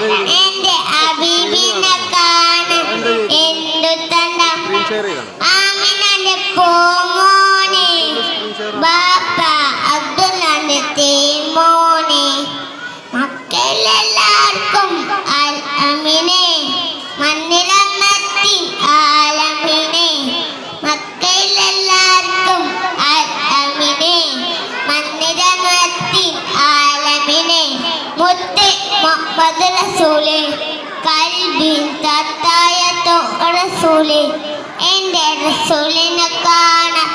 എന്റെ അബീബിനെ കാണാൻ എന്തു തണ്ട ആമിനെ പോമോനെ മുത്ത് മുഹമ്മദ് റസൂൽ കൽബിൻ തത്തായ റസൂൽ. എന്റെ റസൂലിനെ കാണാൻ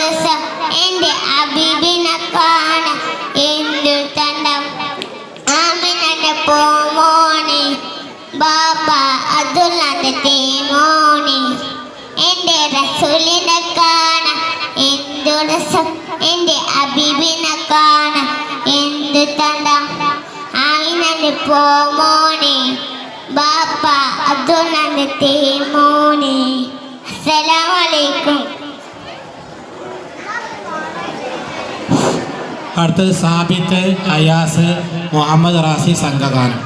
രസം എന്റെ അബീബിനെ കാണാൻ എന്തു തണ്ടം ആമിനെ പോമോനെ ബാബ അതുല്ലാന്റെ തേമോനെ. എന്റെ റസൂലിനെ കാണാൻ രസം എന്റെ അബീബിനെ കാണാൻ എന്തു ആമിനെ പോമോനെ ബാപ്പ അതുല്ലാന്റെ മോനെ അസ്സലാമലൈക്കും. അടുത്തത് സാബിത്ത് അയാസ് മുഹമ്മദ് റാസി സംഘഗാനം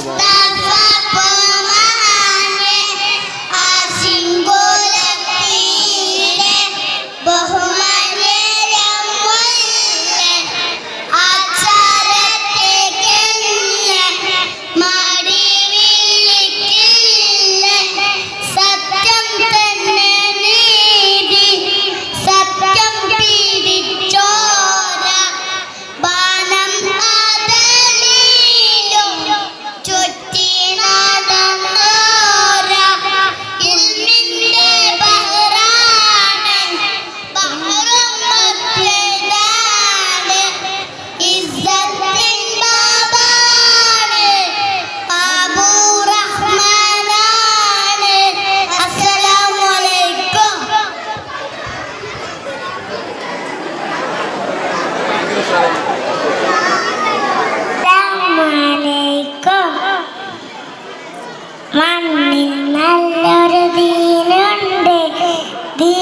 incredible. മണ്ണിൽ നല്ലൊരു ദീനുണ്ട് ദീ